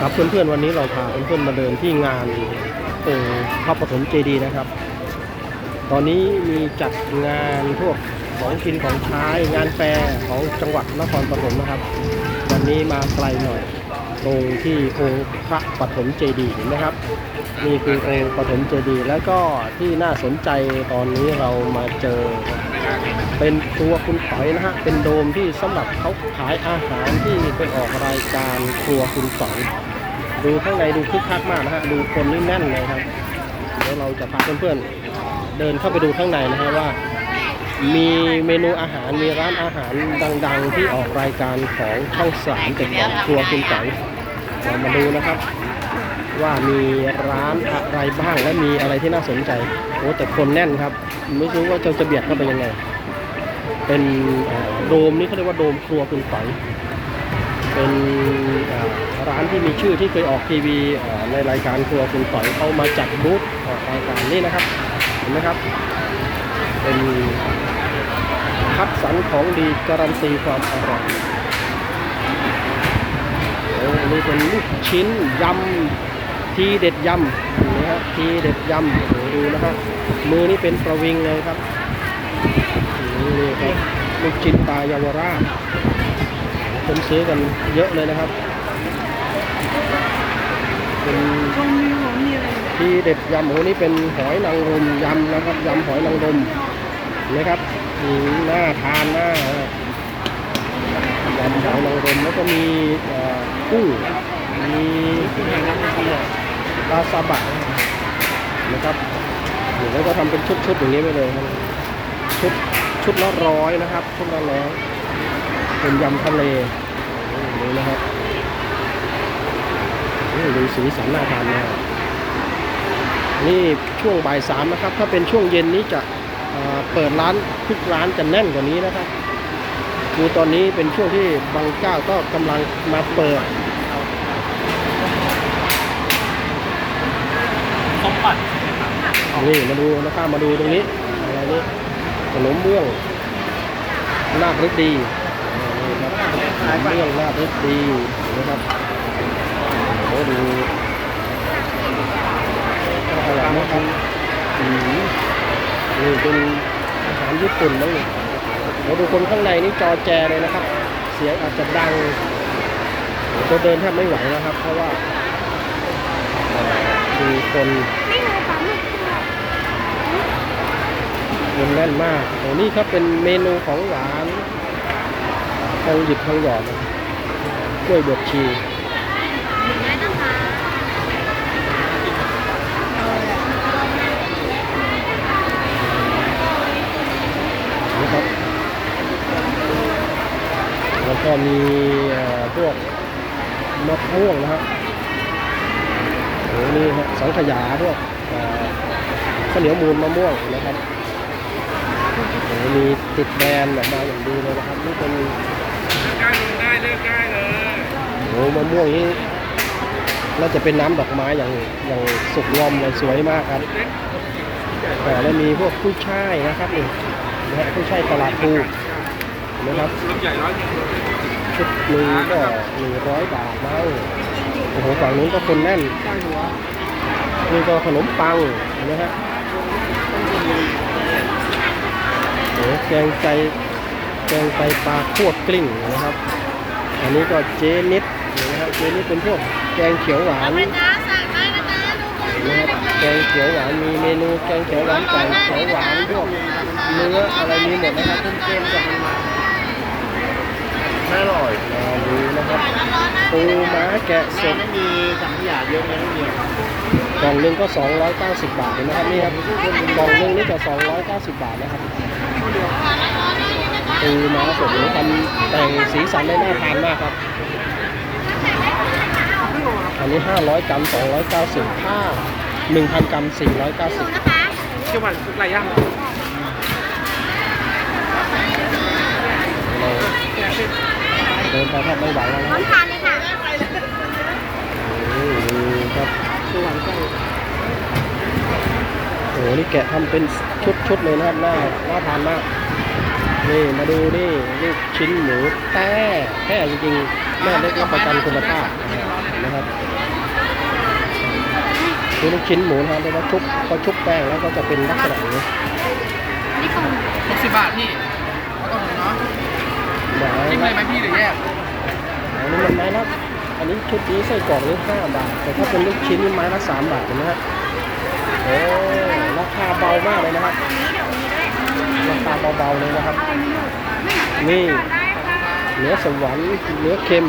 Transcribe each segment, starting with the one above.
ครับเพื่อนๆวันนี้เราพาเพื่อนๆมาเดินที่งานองค์พระปฐมเจดีย์นะครับ ตอนนี้มีจัดงานพวกของกินของใช้งานแฟร์ของจังหวัดนครปฐมนะครับ วันนี้มาไกลหน่อย ตรงที่องค์พระปฐมเจดีย์เห็นไหมครับ นี่คือองค์ปฐมเจดีย์แล้วก็ที่น่าสนใจตอนนี้เรามาเจอ เป็นตัวคุณต๋อยนะฮะ เป็นโดมที่สำหรับเขาขายอาหารที่ไปออกรายการครัวคุณต๋อยดูข้างในดูคึกคักมากนะฮะ ดูคนนี่แน่นเลยครับ เดี๋ยวเราจะพาเพื่อนๆเดินเข้าไปดูข้างในนะฮะว่า มีเมนูอาหารมีร้านอาหารดัง ๆ ที่ออกรายการของช่องสามเป็นของครัวคุณต๋อยเรามาดูนะครับ ว่ามีร้านอะไรบ้างและมีอะไรที่น่าสนใจโอ้แต่คนแน่นครับ ไม่รู้ว่าจะจะเบียดเข้าไปยังไง เป็นโดมนี่เขาเรียกว่าโดมครัวคุณต๋อยเป็นร้านที่มีชื่อที่เคยออกทีวีในรายการครัวคุณต๋อยเขามาจัดบูธออกรายการนี่นะครับเห็นไหมครับ เป็นคัดสรรของดีการันตีความอร่อยโอ้นี่เป็นลูกชิ้นยำ ทีเด็ดยำนี่ครับทีเด็ดยำโอ้โหดูนะครับมือนี่เป็นประวิงเลยครับนี่ครับลูกชิ้นปลาเยาวราชคนซื้อกันเยอะเลยนะครับเป็นตรงนี้ของมีอะไรที่เด็ดยำโอ้นี่เป็นหอยนางรมยำนะครับยำหอยนางรมนะครับอืมน่าทานมากนะยำหอยนางรมแล้วก็มีเอ่อกุ้งมีป ลาซาบะนะครับเดี๋ยวแล้วก็ทำเป็นชุดๆอย่างนี้ไปเลยครับชุดชุดละร้อยนะครับ ชุดละร้อยเป็นยำทะเลนี่นะครับนี่ดูสีสันน่าทานมากนี่ช่วงบ่ายสามนะครับ ถ้าเป็นช่วงเย็นนี้จะเปิดร้านทุกร้านจะแน่นกว่านี้นะครับคือตอนนี้เป็นช่วงที่บางเจ้าก็กำลังมาเปิด สมบัตินี่มาดูนะครับมาดูตรงนี้อะไรนี่ขนมเบื้องนาคฤดีนี่ครับขนมเบื้องนาคฤดีนะครับโอ้ดูอร่อยนะครับอืมนี่เป็นอาหารญี่ปุ่นนะนี่โอ้ดูคนข้างในนี่จอแจเลยนะครับ เสียงอาจจะดังจะเดินแทบไม่ไหวนะครับ เพราะว่า อ่อคนไม่รู้ปั๊มหมึกค่ะคนแน่นมากโอ้นี่ครับเป็นเมนูของหวานทองหยิบทองหยอดกล้วยบดชีนะคะนะครับ แล้วก็มีพวกมะม่วงนะฮะโอ้ นี่ฮะสังขยาพวกข้าวเหนียวมูลมะม่วงนะครับโอ้มีติดแบรนด์ออกมาอย่างดีเลยนะครับนี่เป็นใกล้ได้เลือกได้เลยโอ้มะม่วงนี่น่าจะเป็นน้ำดอกไม้อย่างอย่างสุกงอมเลยสวยมากครับแต่แล้วมีพวกกุ้ช่ายนะครับนี่นะฮะกุ้ช่ายตลาดภูนะครับลำใหญ่ร้อยชุดหนึ่งก็หนึ่งร้อยบาทมั้ง อ้โหฝั่งนู้นก็คนแน่นนี่ก็ขนมปังนะฮะโอ้แกงใจแกงไตปลาโคตรกลิ้งนะครับ อันนี้ก็เจนิดนะฮะเจนิดเป็นพวกแกงเขียวหวานเอาไปจ้าสั่งได้นะจ๊ะดูก่อนนะได้ครับนะแกงเขียวหวานมีเมนูแกงเขียวหวานไก่เขียวหวานพวกเนื้ออะไรมีหมดนะครับเค็มๆจาก มันมาไม่อร่อยรอดูนะครับปูม้าแกะสดไม่มีสังขยาเยอะเลยไม่มีกล่องหนึ่งก็ 290 บาทเห็นะครับนี่ครับกล่องหนึ่งนี่จะ290 บาทนะครับปูม้าสดนี่ทำแต่งสีสันได้น่าทานมากครับอันนี้ 500 กรัม 290ถ้า1,000 กรัม 490นะคะเกี่ยวกับหลายอย่างเรา เดินไปแทบไม่ไหวแล้วพร้อนะมทานเลยค่ะโอ้โหครับสวรรค์ใกล้โอ้โหนี่แกะทำเป็นชุดๆเลยนะครับน่าน่าทานมากนี่มาดูนี่ลูกชิ้นหมูแต้แท้จริงๆแม่เล็กรับประกันคุณภาพนะครับคือลูกชิ้นหมูนะครับแต่ว่าชุบพอชุบแป้งแล้วก็จะเป็นลักษณะอย่างนี้นี่ของหกสิบบาทพี่แล้วก็ผมเนาะ หมา จิ้มเลยไหมพี่หรือแยกอันนี้มันไม้ละอันนี้ชุดนี้ไส้กรอกนี่ห้าบาท แต่ถ้าเป็นลูกชิ้นนี่ไม้ละสามบาทเห็นไหมฮะโอ้ราคาเบามากเลยนะครับราคาเบาๆเลยนะครับ นี่เนื้อสวรรค์เนื้อเค็ม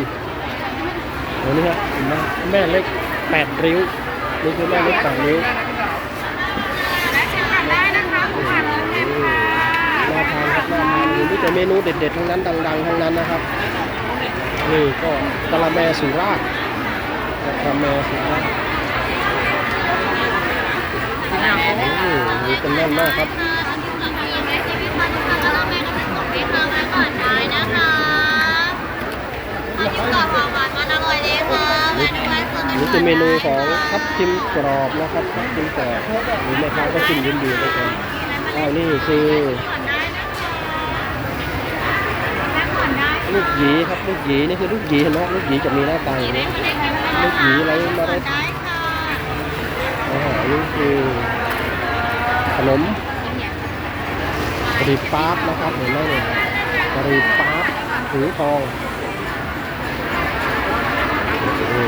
โอ้นี่ฮะเห็นไหมแม่เล็กแปดริ้ว นี่คือแม่เล็กแปดริ้ว และชิมกันได้นะคะหมูผัดรสเค็มค่ะ น่าทานครับ น่าทานอยู่นี่แต่เมนูเด็ดๆทั้งนั้นดัง ๆ ทั้งนั้นนะครับนี่ก็กะละแมสุราษฎร์กะละแมสุราษฎร์อืมมีเป็นแน่นมากครับนี่เป็นเมนูของทับทิมกรอบนะครับทับทิมกรอบหรือแม่ค้าก็กินยินดีเลยครับอ้าวนี่คือ ลูกหยีครับลูกหยีนี่คือลูกหยีเห็นไหมลูกหยีจะมีหน้าตาอย่างนี้ลูกหยีอะไรมาได้อาหารนี่คือขนมกรีปั๊บนะครับเห็นไหมเนี่ยกรีปั๊บถือทองนี่นี่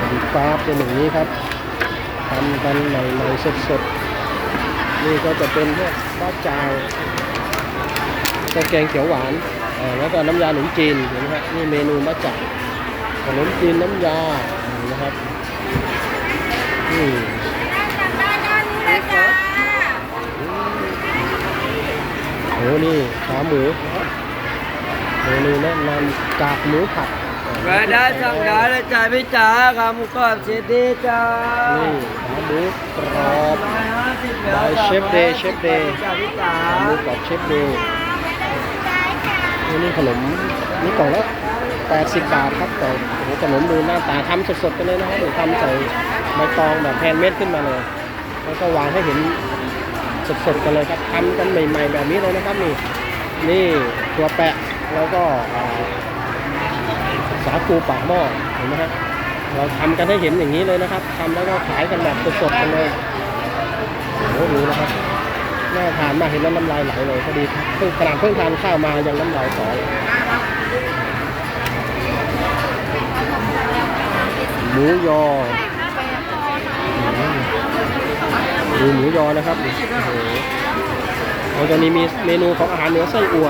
มันฟ้าเป็นอย่างนี้ครับทำกันใหม่ๆสดๆนี่ก็จะเป็นพวกข้าจางก็แกงเขียวหวาน แล้วก็น้ำยาหนมจีนเห็นไหมฮะนี่เมนูมาจากขนมจีนน้ำยานะครับนี่โอ้นี่ขาหมูเมนูแนะนำกากหมูผัดมาได้สั่งได้เลยจ้าพี่จ๋าขาหมูกรอบเสียดีจ้านี่ขาหมูกรอบร้อยห้าสิบบายเชฟเดย์เชฟเดย์จ้าพี่จ๋าขาหมูกรอบเชฟเดย์ นี่นี่ขนมนี่กล่องละ80บาทครับกล่องโอ้โหขนมดูหน้าตาทำสดๆกันเลยนะครับหรือทำใส่ใบตองแบบแฮนด์เมดขึ้นมาเลย แล้วก็วางให้เห็นสดๆกันเลยครับทำกันใหม่ ๆ แบบนี้เลยนะครับนี่นี่ตัวแปะแล้วก็สาคูปากหม้อเห็นไหมฮะเราทำกันให้เห็นอย่างนี้เลยนะครับทำแล้วก็ขายกันแบบสดๆกันเลยโอ้โหดูนะครับ น่าทานมากเห็นแล้วน้ำลายไหลเลยพอดีเพิ่งขนาดเพิ่งทานข้าวมายังน้ำลายสอเลยหมูยอดูหมูยอนะครับโอ้โหตอนนี้มีเมนูของอาหารเหนือไส้อั่ว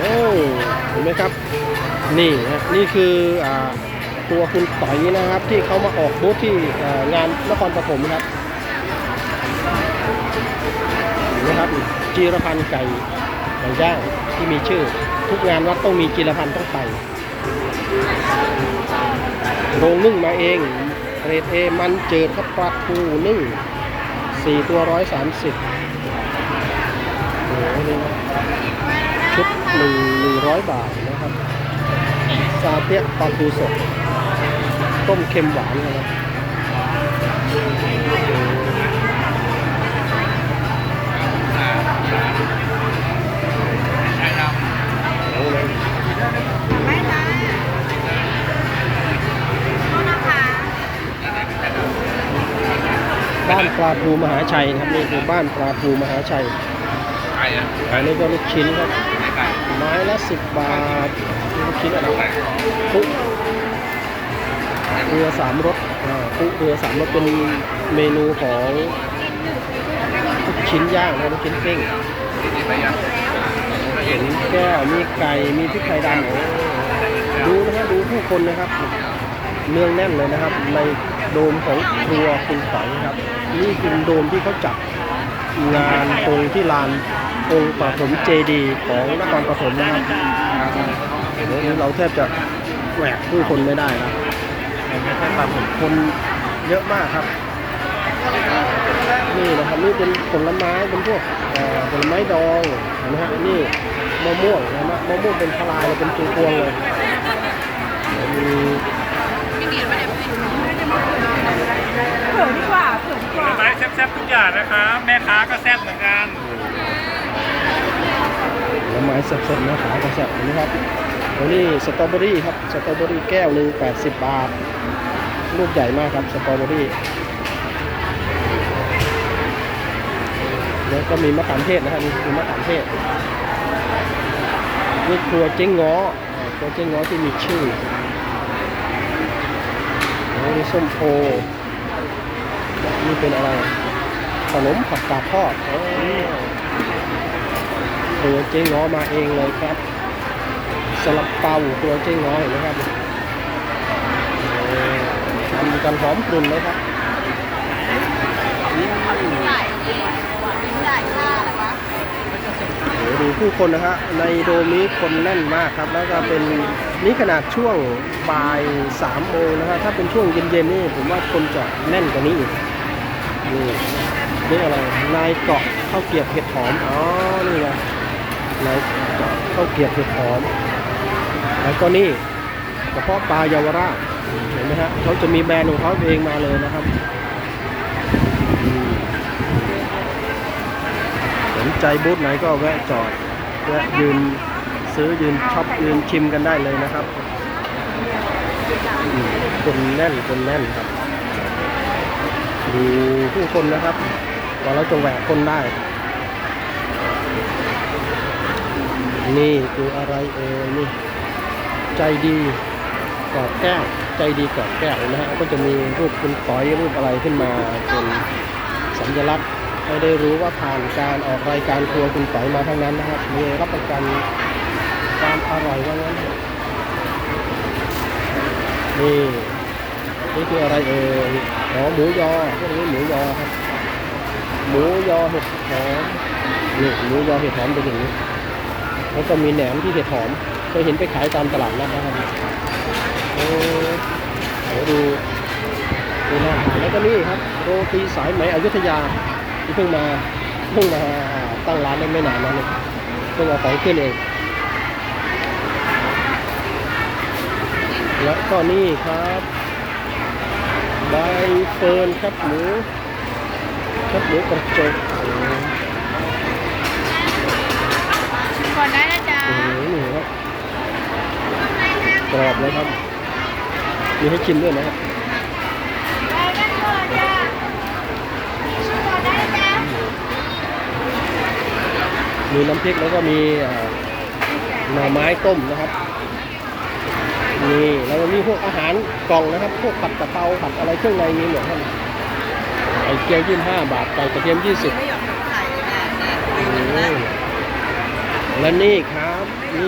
โอ้เห็นไหมครับ นี่นี่คืออ่า ตัวคุณต่อยนะครับ ที่เขามาออกบูธที่งานนครปฐมครับนไหมครับจีรพันธ์ไก่ไก่ย่างที่มีชื่อ ทุกงานวัดต้องมีจีรพันธ์ต้องไปโรงนึ่งมาเองเรทเอมันเจิดครับปลาทูนึ่งสี่ตัวร้อยสามสิบโอ้โหนี่นะชุดหนึ่งหนึ่งร้อยบาทนะครับ ซาเปียะปลาทูสด ต้มเค็มหวานนะครับโอ้โหไม่ได้โทษนะคะบ้านปลาทูมหาชัยนะครับนี่คือบ้านปลาทูมหาชัยไก่อะอันนี้ก็ลูกชิ้นครับไก่ไม้ละสิบบาท ลูกชิ้นอะไรปุ๊เรือสามรสอ่าปุ๊เรือสามรสเป็นเมนูของลูกชิ้นย่างนะลูกชิ้นเป้งนี่ไปยังเห็นแก้วมีไก่ มีพริกไทยดำโอ้ดูนะฮะดูผู้คนนะครับเนืองแน่นเลยนะครับ ในโดมของครัวคุณต๋องครับ นี่คือโดมที่เขาจัดงานตรงที่ลานองค์ปฐมเจดีของนครปฐมนะครับ โอ้โหนี่เราแทบจะแหวกผู้คนไม่ได้นะไม่ใช่ครับผมคนเยอะมากครับ นี่นะครับนี่เป็นผลไม้เป็นพวกเอ่อผลไม้ดองเห็นไหมฮะนี่มะม่วงนะฮะมะม่วงเป็นพลายเลยเป็นตัวพวงเลยมีเผื่อดีกว่าเผื่อดีกว่าไม้แซ่บๆทุกอย่างนะครับแม่ค้าก็แซ่บเหมือนกันผลไม้สดๆนะขากระแสบเห็นไหมครับ โอ้นี่สตรอเบอรี่ครับสตรอเบอรี่แก้วหนึ่ง80บาท ลูกใหญ่มากครับสตรอเบอรี่แล้วก็มีมะขามเทศนะครับนี่คือมะขามเทศนี่ครัวเจ๊งง้ออ่าครัวเจ๊งง้อที่มีชื่อโอ้นี่ส้มโอนี่เป็นอะไรขนมผักกาดทอดโอ้ตัวเจ๊ง้อมาเองเลยครับ สลับเปาตัวเจ๊งน้อเห็นไหมครับทำกันหอมกลุ่นเลยครับอืมใหญ่ใหญ่ค่าเหรอวะโอ้ดูผู้คนนะฮะในโดมนี้คนแน่นมากครับ แล้วก็เป็นนี่ขนาดช่วงบ่ายสามโมงนะฮะถ้าเป็นช่วงเย็นๆนี่ผมว่าคนจะแน่นกว่านี้อีกนี่นี่อะไรนายเกาะข้าวเกียบเห็ดหอมอ๋อนี่ไงนายเกาะข้าวเกียบเห็ดหอม แล้วก็นี่กระเพาะปลาเยาวราชเห็นไหมฮะเขาจะมีแบรนด์ของเขาเองมาเลยนะครับสนใจบูธไหนก็แวะจอดแวะยืนซื้อยืนช็อปยืนชิมกันได้เลยนะครับคนแน่นคนแน่นครับดูผู้คนนะครับว่าเราจะแหวกคนได้ นี่คืออะไรเอ่ยนี่ ใจดีกอดแก้วใจดีกอดแก้วนะฮะก็จะมีรูปคุณปอยรูปอะไรขึ้นมาเป็นสัญลักษณ์ให้ได้รู้ว่าผ่านการออกรายการครัวคุณปอยมาทั้งนั้นนะครับมีรับประกันความอร่อยว่างั้นนี่นี่คืออะไรเอ่ยอ๋อหมูยอพวกนี้หมูยอครับหมูยอเห็ดหอมนี่หมูยอเห็ดหอมเป็นอย่างนี้แล้วก็มีแหนมที่เห็ดหอม ยเห็นไปขายตามตลาดนัดนะครับโอ้โหดูดูน่าทานแล้วก็นี่ครับโรตีสายไหมอยุธยาที่เพิ่งมาเพิ่งมาตั้งร้านได้ไม่นานนะเนี่ยเพิ่งเอาของขึ้นเองแล้วก็นี่ครับใบเฟิร์นครับหมูครับหมูกระจกก่อนได้นะจ๊ะ โอ้โหนี่ครับก รอบเลยครับมีให้ชิมด้วยนะครับไปกันก่อนจ้ะก่อนได้นะจ๊ะมีน้ำพริกแล้วก็มีอ่าหน่อไม้ต้มนะครับนี่แล้วก็มีพวกอาหารกล่องนะครับ พวกผัดกะเพราผัดอะไรเครื่องในมีหมดครับไข่เจียวยี่ห้าบาทไก่กระเทียมยี่สิบไม่ยอมทำไข่เลยนะและนี่ครับ